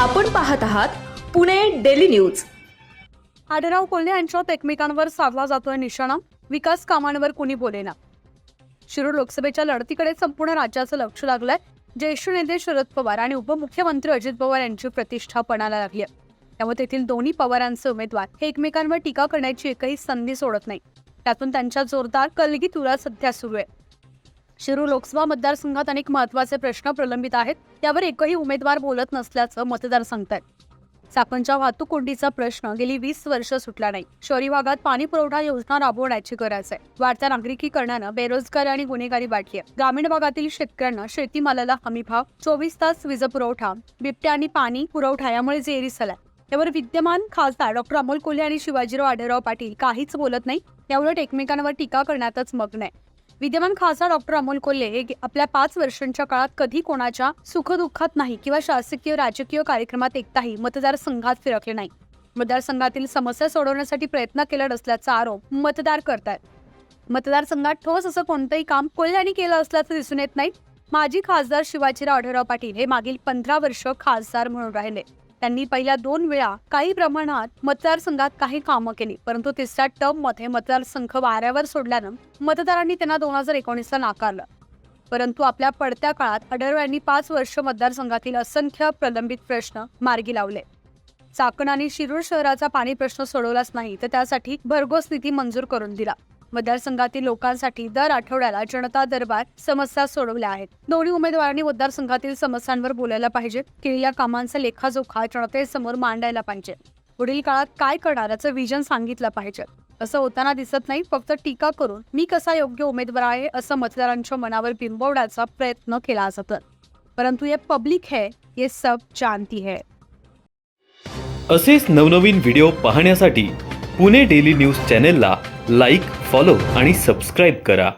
आपण पाहत आहात पुणे डेली न्यूज. आढळराव कोल्हे यांच्यात एकमेकांवर साधला जातोय निशाणा. विकास कामांवर कुणी बोलेना शिरूर लोकसभेच्या लढतीकडे संपूर्ण राज्याचं लक्ष लागलंय. ज्येष्ठ नेते शरद पवार आणि उपमुख्यमंत्री अजित पवार यांची प्रतिष्ठा पणाला लागली आहे. त्यामुळे तेथील दोन्ही पवारांचे उमेदवार हे एकमेकांवर टीका करण्याची एकही संधी सोडत नाही. त्यातून त्यांच्या जोरदार कलगी तुरा सध्या सुरू आहे. शिरूर लोकसभा मतदारसंघात अनेक महत्त्वाचे प्रश्न प्रलंबित आहेत. त्यावर एकही उमेदवार बोलत नसल्याचं मतदार सांगतायत. चाकणच्या वाहतूक कोंडीचा प्रश्न गेली वीस वर्ष सुटला नाही. शहरी भागात पाणी पुरवठा योजना राबवण्याची गरज आहे. वाढत्या नागरिकीकरणानं बेरोजगारी आणि गुन्हेगारी वाढली आहे. ग्रामीण भागातील शेतकऱ्यांना शेतीमालाला हमी भाव चोवीस तास वीज पुरवठा बिबट्या आणि पाणी पुरवठा यामुळे जेरीस आलाय यावर विद्यमान खासदार डॉक्टर अमोल कोल्हे आणि शिवाजीराव आढळराव पाटील काहीच बोलत नाही. याउलट एकमेकांवर टीका करण्यातच मग्न आहे. विद्यमान खासदार डॉक्टर अमोल कोल्हे हे आपल्या पाच वर्षांच्या काळात कधी कोणाच्या सुखदुःखात नाही किंवा शासकीय राजकीय कार्यक्रमात एकताही मतदारसंघात फिरकले नाही. मतदारसंघातील समस्या सोडवण्यासाठी प्रयत्न केला नसल्याचा आरोप मतदार करतायत. मतदारसंघात ठोस असं कोणतंही काम कोल्हे यांनी केलं असल्याचं दिसून येत नाही. माजी खासदार शिवाजीराव आढळराव पाटील हे मागील पंधरा वर्ष खासदार म्हणून राहिले. त्यांनी पहिल्या दोन वेळा काही प्रमाणात मतदारसंघात काही कामं केली परंतु तिसऱ्या टर्ममध्ये मतदारसंघ वाऱ्यावर सोडल्यानं मतदारांनी त्यांना दोन हजार एकोणीसला नाकारलं. परंतु आपल्या पडत्या काळात आढळराव यांनी पाच वर्ष मतदारसंघातील असंख्य प्रलंबित प्रश्न मार्गी लावले. चाकण आणि शिरूर शहराचा पाणी प्रश्न सोडवलाच नाही तर त्यासाठी भरघोस निधी मंजूर करून दिला. मतदारसंघातील लोकांसाठी दर आठवड्याला जनता दरबार समस्या सोडवल्या आहेत. दोन्ही उमेदवारांनी मतदारसंघातील समस्यांवर बोलायला पाहिजे. केलेल्या कामांचा लेखाजोखा जनतेसमोर मांडायला पाहिजे. पुढील काळात काय करणार याचं विजन सांगितलं पाहिजे. असं होताना दिसत नाही फक्त टीका करून मी कसा योग्य उमेदवार आहे असं मतदारांच्या मनावर बिंबवण्याचा प्रयत्न केला जातो. परंतु ये पब्लिक है ये सब जानती है. असेच नवनवीन व्हिडिओ पाहण्यासाठी पुणे डेली न्यूज चॅनेलला लाईक फॉलो आणि सबस्क्राईब करा.